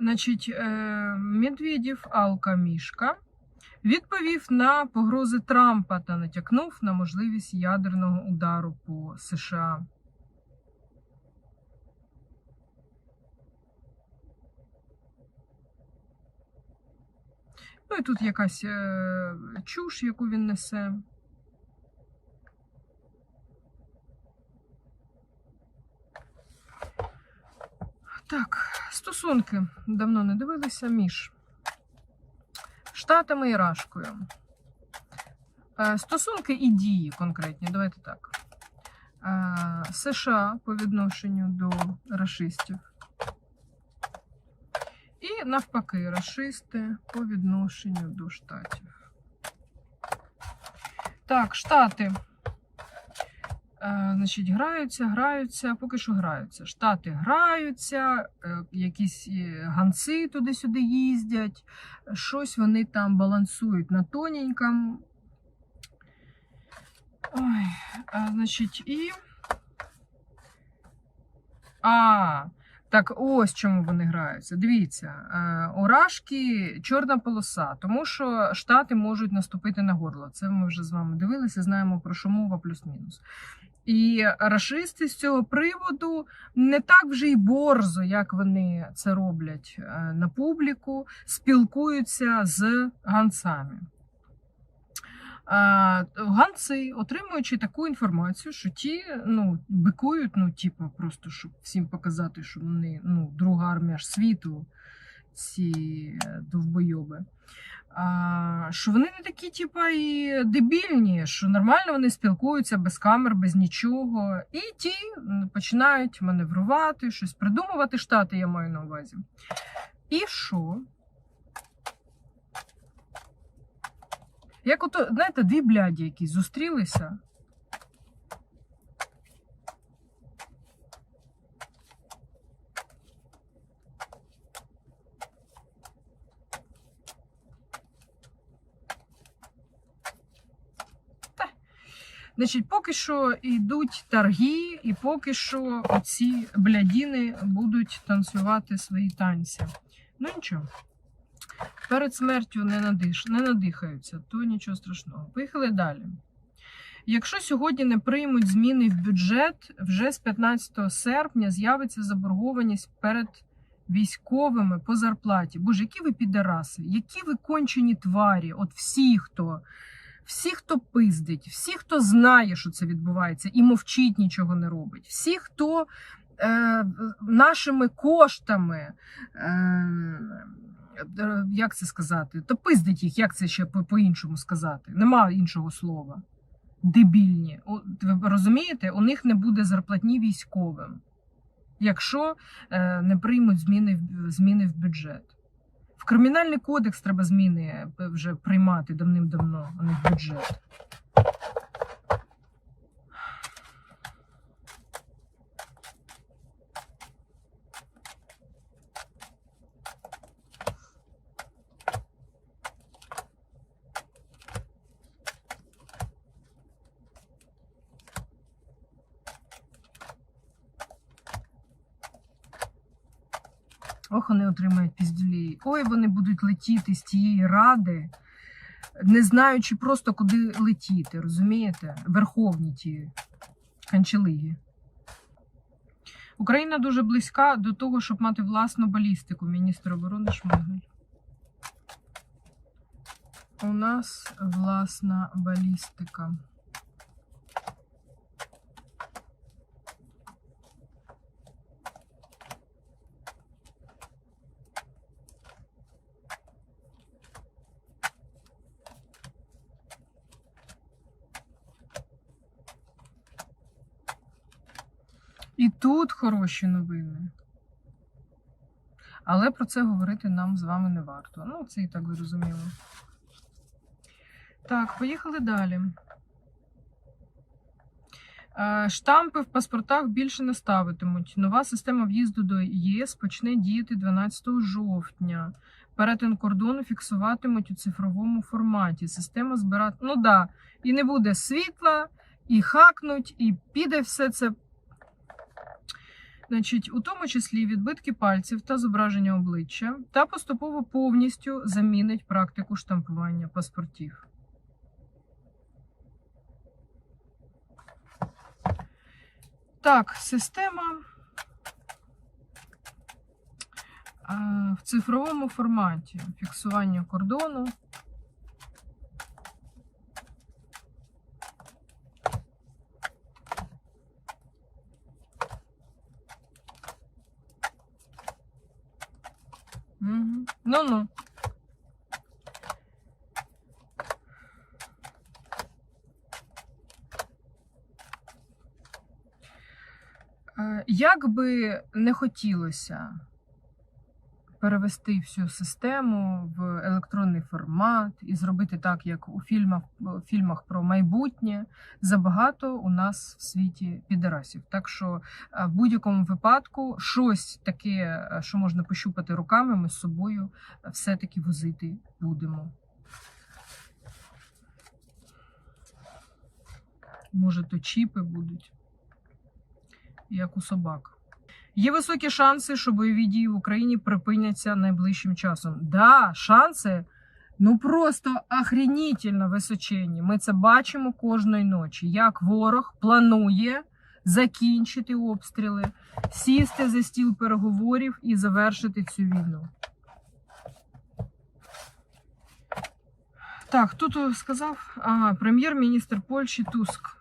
Значить, е, Медведєв Алка Мішка відповів на погрози Трампа та натякнув на можливість ядерного удару по США. Ну і тут якась е, чуш, яку він несе. Так, стосунки давно не дивилися між Штатами і Рашкою. Е, Стосунки і дії конкретні, давайте так. Е, США по відношенню до рашистів. І навпаки, рашисти по відношенню до штатів. Так, штати. Е, значить, граються, граються, поки що граються. Штати граються, е, якісь е, ганци туди-сюди їздять, щось вони там балансують на тоненькому. Ой, а, значить, і. А, так ось чому вони граються. Дивіться, е, у чорна полоса, тому що Штати можуть наступити на горло. Це ми вже з вами дивилися, знаємо про що мова плюс-мінус. І рашисти з цього приводу не так вже й борзо, як вони це роблять е, на публіку, спілкуються з ганцами. Ганці, отримуючи таку інформацію, що ті ну, бикують, ну, типу, просто щоб всім показати, що вони ну, друга армія ж світу, ці е, довбойоби. Що вони не такі, типа, і дебільні, що нормально вони спілкуються без камер, без нічого. І ті починають маневрувати, щось придумувати штати, я маю на увазі. І що? Як ото, знаєте, дві бляді якісь зустрілися. Значить, поки що йдуть торги, і поки що ці блядіни будуть танцювати свої танці. Ну нічого. Перед смертю не, надиш, не надихаються, то нічого страшного. Поїхали далі. Якщо сьогодні не приймуть зміни в бюджет, вже з 15 серпня з'явиться заборгованість перед військовими по зарплаті. Боже, які ви підараси, які ви кончені тварі, от всі, хто, всі, хто пиздить, всі, хто знає, що це відбувається, і мовчить, нічого не робить. Всі, хто е, нашими коштами. Е, е, як це сказати? То пиздить їх, як це ще по- по-іншому сказати? Нема іншого слова. Дебільні. О, Ви розумієте, у них не буде зарплатні військовим, якщо е, не приймуть зміни, зміни в бюджет. В кримінальний кодекс треба зміни е, вже приймати давним-давно, а не в бюджет. Ой, вони будуть летіти з тієї ради, не знаючи просто, куди летіти, розумієте? Верховні ті канчелиги. Україна дуже близька до того, щоб мати власну балістику, міністр оборони Шмигаль. У нас власна балістика. І тут хороші новини. Але про це говорити нам з вами не варто. Ну, це і так зрозуміло. Так, поїхали далі. Е, Штампи в паспортах більше не ставитимуть. Нова система в'їзду до ЄС почне діяти 12 жовтня. Перетин кордону фіксуватимуть у цифровому форматі. Система збирати. Ну да, і не буде світла, і хакнуть, і піде все це Значить, у тому числі відбитки пальців та зображення обличчя, та поступово повністю замінить практику штампування паспортів. Так, система е, в цифровому форматі фіксування кордону. Е, Як би не хотілося перевести всю систему в електронний формат і зробити так, як у фільмах, фільмах про майбутнє, забагато у нас в світі підарасів. Так що е, в будь-якому випадку щось таке, е, що можна пощупати руками, ми з собою все-таки возити будемо. Може, то чіпи будуть, як у собак. Є високі шанси, що бойові дії в Україні припиняться найближчим часом. Да, шанси ну просто охренітельно височенні. Ми це бачимо кожної ночі. Як ворог планує закінчити обстріли, сісти за стіл переговорів і завершити цю війну. Так, хто то сказав? Ага, прем'єр-міністр Польщі Туск.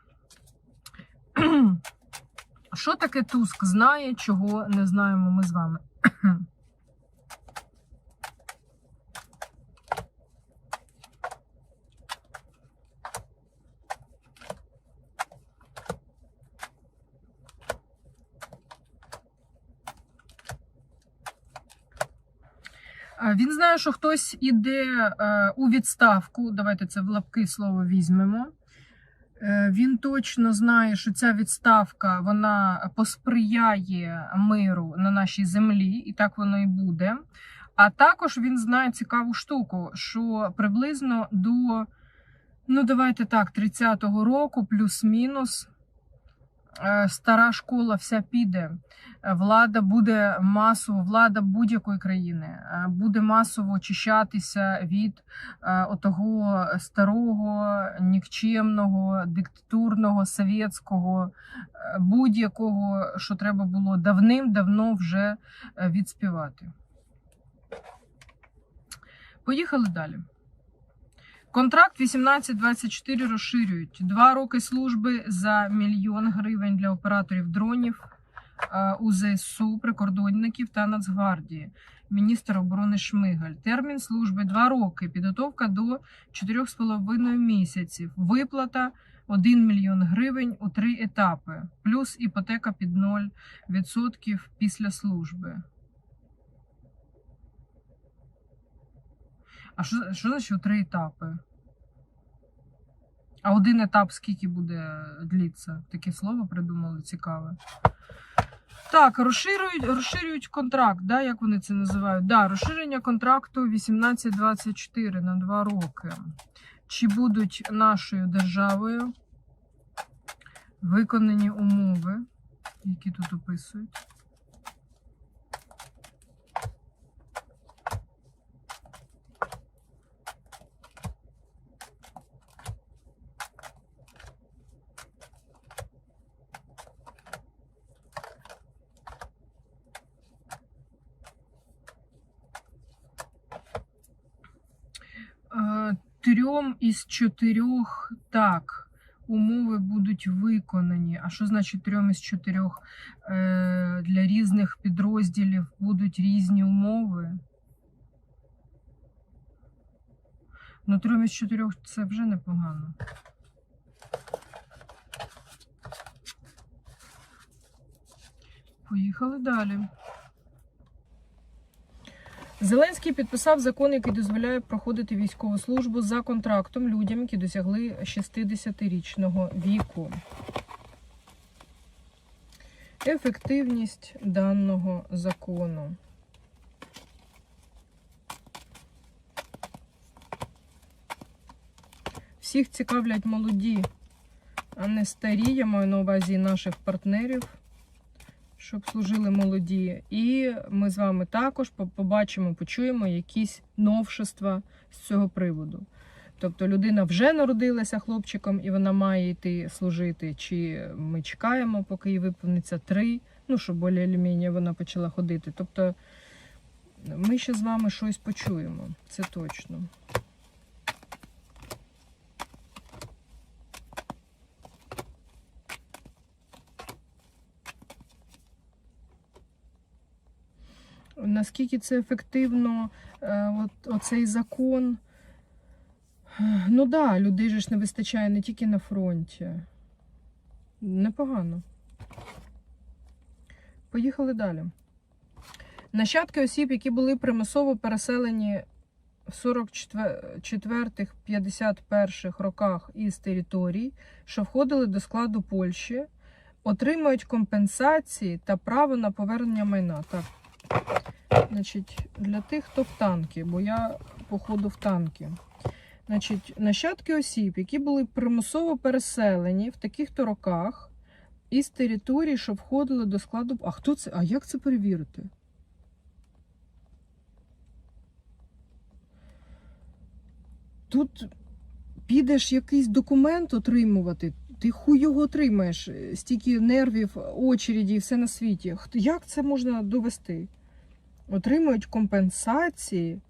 Що таке Туск знає, чого не знаємо ми з вами? Він знає, що хтось іде е, у відставку. Давайте це в лапки слово візьмемо. Е, Він точно знає, що ця відставка вона посприяє миру на нашій землі, і так воно і буде. А також він знає цікаву штуку, що приблизно до, ну давайте так, 30-го року, плюс-мінус, стара школа вся піде. Е, Влада буде масово, влада будь-якої країни е, буде масово очищатися від е, отого старого, нікчемного, диктатурного, совєтського, е, будь-якого, що треба було давним-давно вже е, відспівати. Поїхали далі. Контракт 18-24 розширюють. Два роки служби за мільйон гривень для операторів дронів е, у ЗСУ, прикордонників та Нацгвардії. Міністр оборони Шмигаль. Термін служби 2 роки. Підготовка до 4,5 місяців. Виплата 1 мільйон гривень у три етапи. Плюс іпотека під 0% після служби. А що, що значить три етапи? А один етап скільки буде длиться? Таке слово придумали цікаве. Так, розширюють, розширюють контракт, да, як вони це називають? Да, розширення контракту 18-24 на 2 роки. Чи будуть нашою державою виконані умови, які тут описують? Е, Трьом із чотирьох так. Умови будуть виконані. А що значить трьом із чотирьох? Е, Для різних підрозділів будуть різні умови. Ну, трьом із чотирьох це вже непогано. Поїхали далі. Зеленський підписав закон, який дозволяє проходити військову службу за контрактом людям, які досягли 60-річного віку. Ефективність даного закону. Всіх цікавлять молоді, а не старі. Я маю на увазі наших партнерів щоб служили молоді. І ми з вами також побачимо, почуємо якісь новшества з цього приводу. Тобто людина вже народилася хлопчиком і вона має йти служити, чи ми чекаємо, поки їй виповниться три, ну, щоб більш-менш вона почала ходити. Тобто ми ще з вами щось почуємо, це точно. Наскільки це ефективно, е, от, оцей закон. Ну так, да, людей же ж не вистачає не тільки на фронті. Непогано. Поїхали далі. Нащадки осіб, які були примусово переселені в 44-51 роках із територій, що входили до складу Польщі, отримають компенсації та право на повернення майна. Так. Значить, для тих, хто в танки, бо я походу в танки. Значить, нащадки осіб, які були примусово переселені в таких-то роках із територій, що входили до складу. А хто це? А як це перевірити? Тут підеш якийсь документ отримувати, ти хуй його отримаєш, стільки нервів, очереді і все на світі. Як це можна довести? Отримують компенсації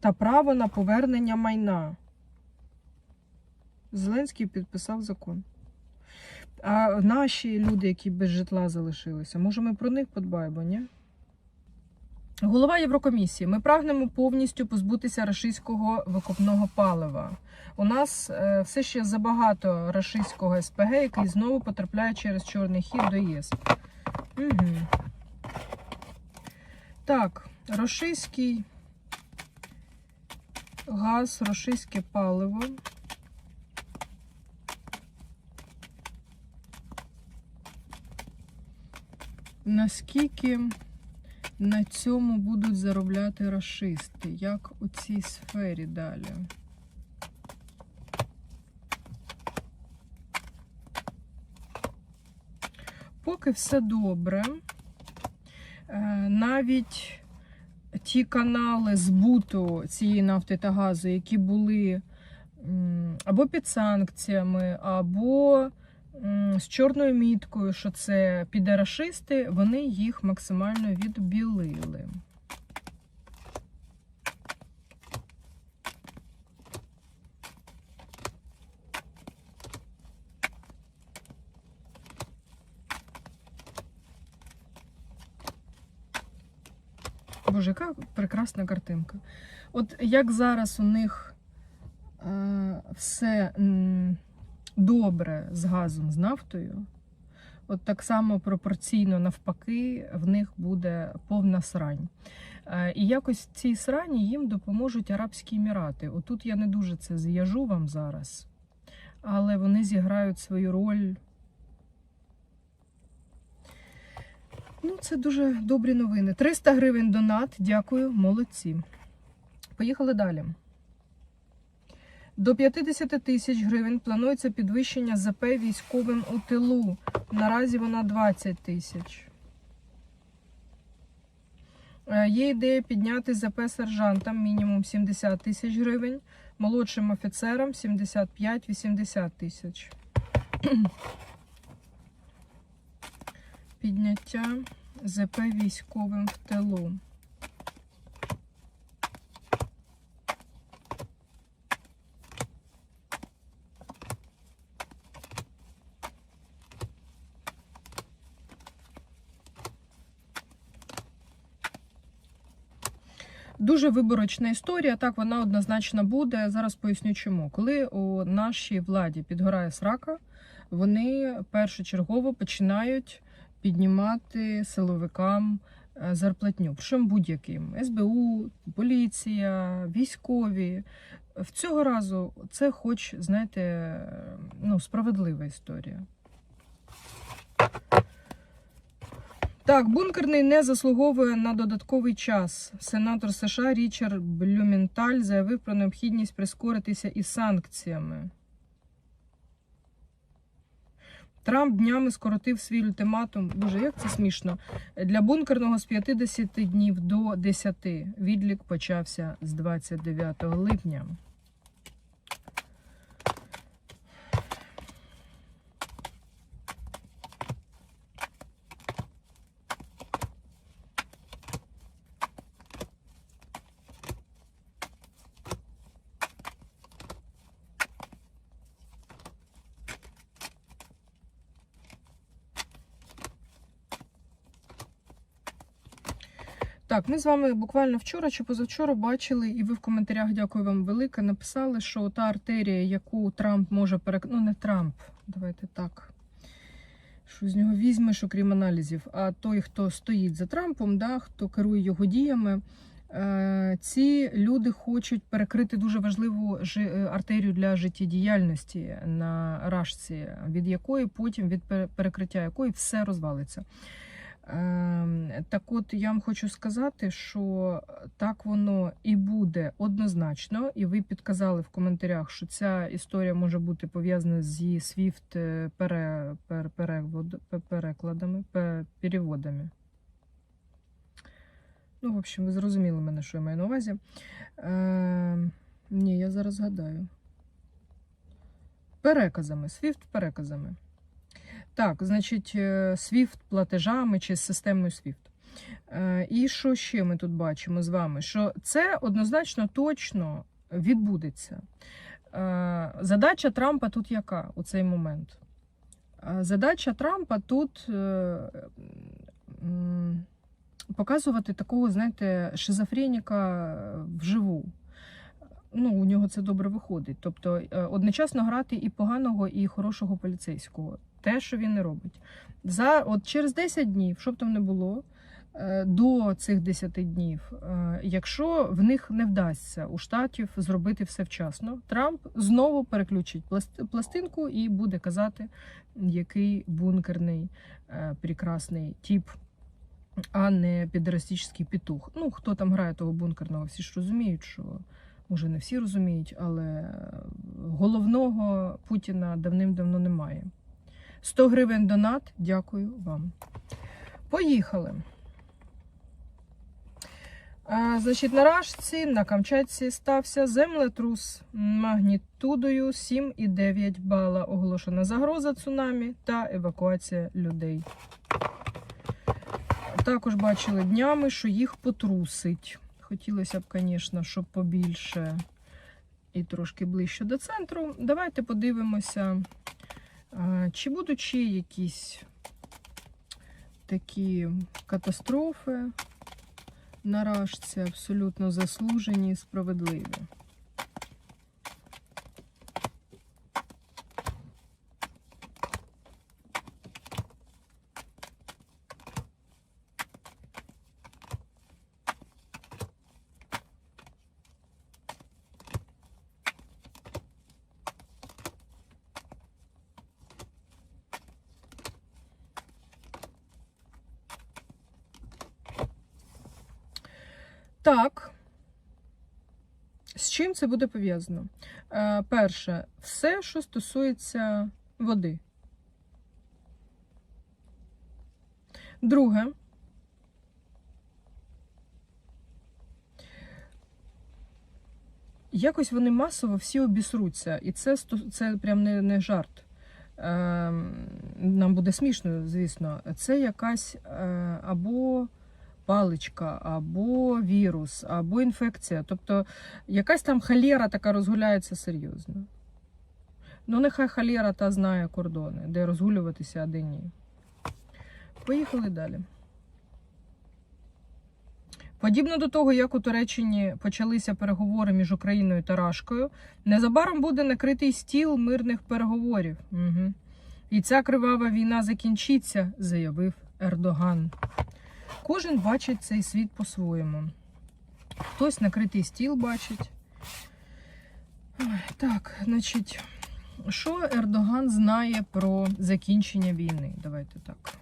та право на повернення майна. Зеленський підписав закон. А наші люди, які без житла залишилися, може ми про них подбаємо, ні? Голова Єврокомісії. Ми прагнемо повністю позбутися рашистського викопного палива. У нас е, все ще забагато рашистського СПГ, який знову потрапляє через Чорний хід до ЄС. Угу. Так, рашистський газ, рашистське паливо. Наскільки на цьому будуть заробляти расисти? Як у цій сфері далі? Поки все добре. Е, Навіть ті канали збуту цієї нафти та газу, які були або під санкціями, або з чорною міткою, що це підарашисти, вони їх максимально відбілили. Боже, яка прекрасна картинка. От як зараз у них е, все добре з газом, з нафтою, от так само пропорційно навпаки, в них буде повна срань. Е, і якось цій срані їм допоможуть Арабські Емірати. Отут я не дуже це зв'яжу вам зараз, але вони зіграють свою роль. Ну, це дуже добрі новини. 300 гривень донат. Дякую, молодці. Поїхали далі. До 50 тисяч гривень планується підвищення ЗП військовим у тилу. Наразі вона 20 тисяч. Е, Є ідея підняти ЗП сержантам мінімум 70 тисяч гривень, молодшим офіцерам 75-80 тисяч. Підняття ЗП військовим в тилу. Дуже виборочна історія. Так, вона однозначно буде. Зараз поясню чому. Коли у нашій владі підгорає срака, вони першочергово починають піднімати силовикам е, зарплатню. Причому будь-яким СБУ, поліція, військові. В цього разу це, хоч, знаєте, ну, справедлива історія. Так, бункерний не заслуговує на додатковий час. Сенатор США Річард Блюменталь заявив про необхідність прискоритися із санкціями. Трамп днями скоротив свій ультиматум. Боже, як це смішно. Для бункерного з 50 днів до 10. Відлік почався з 29 липня. Так, ми з вами буквально вчора чи позавчора бачили, і ви в коментарях дякую вам велике. Написали, що та артерія, яку Трамп може перек... Ну, не Трамп, давайте так. Що з нього візьмеш, окрім аналізів. А той, хто стоїть за Трампом, да, хто керує його діями, е- ці люди хочуть перекрити дуже важливу е, артерію для життєдіяльності на рашці, від якої потім від пере- перекриття якої все розвалиться. Ем, Так от я вам хочу сказати, що так воно і буде однозначно, і ви підказали в коментарях, що ця історія може бути пов'язана зі SWIFT е, пере, пер, перевод, перекладами, переводами. Ну, в общем, ви зрозуміли мене, що я маю на увазі. Ем, ні, я зараз згадаю. Переказами, SWIFT переказами. Так, значить, е, SWIFT платежами чи з системою SWIFT. Е, І що ще ми тут бачимо з вами? Що це однозначно точно відбудеться. Е, Задача Трампа тут яка у цей момент? Задача Трампа тут показувати такого, знаєте, шизофреніка вживу. Ну, у нього це добре виходить. Тобто е, одночасно грати і поганого, і хорошого поліцейського. Те, що він не робить. За, от через 10 днів, що б там не було, е, до цих 10 днів, е, якщо в них не вдасться у штатів зробити все вчасно, Трамп знову переключить пластинку і буде казати, який бункерний прекрасний тип, а не підрастичний петух. Ну, хто там грає того бункерного, всі ж розуміють, що може не всі розуміють, але головного Путіна давним-давно немає. 100 гривень донат. Дякую вам. Поїхали. А, значить, на Рашці, на Камчатці стався землетрус магнітудою 7,9 бала. Оголошена загроза цунамі та евакуація людей. Також бачили днями, що їх потрусить. Хотілося б, звісно, щоб побільше і трошки ближче до центру. Давайте подивимося. Чи будуть ще якісь такі катастрофи на Рашці абсолютно заслужені і справедливі? Так. З чим це буде пов'язано? Е, перше, все, що стосується води. Друге. Якось вони масово всі обісруться. І це, це прям не, не жарт. Е, нам буде смішно, звісно. Це якась е, або паличка, або вірус, або інфекція. Тобто якась там халєра така розгуляється серйозно. Ну, нехай халєра та знає кордони, де розгулюватися, а де ні. Поїхали далі. Подібно до того, як у Туреччині почалися переговори між Україною та Рашкою, незабаром буде накритий стіл мирних переговорів. Угу. І ця кривава війна закінчиться, заявив Ердоган. Кожен бачить цей світ по-своєму. Хтось накритий стіл бачить. Так, значить, що Ердоган знає про закінчення війни? Давайте так.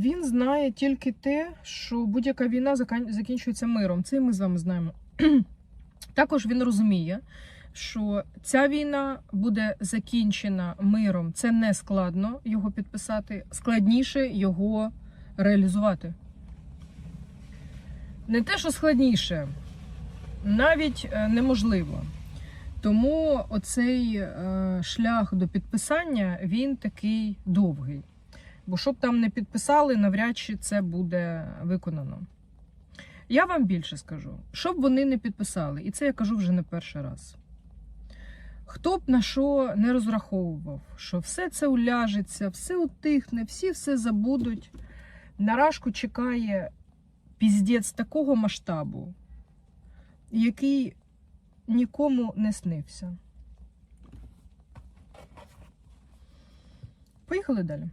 Він знає тільки те, що будь-яка війна закінчується миром. Це ми з вами знаємо. Також він розуміє, що ця війна буде закінчена миром. Це не складно його підписати, складніше його реалізувати. Не те, що складніше, навіть е, неможливо. Тому оцей е, шлях до підписання він такий довгий. Бо щоб там не підписали, навряд чи це буде виконано. Я вам більше скажу, щоб вони не підписали, і це я кажу вже не перший раз. Хто б на що не розраховував, що все це уляжеться, все утихне, всі все забудуть. На рашку чекає піздець такого масштабу, який нікому не снився. Поїхали далі.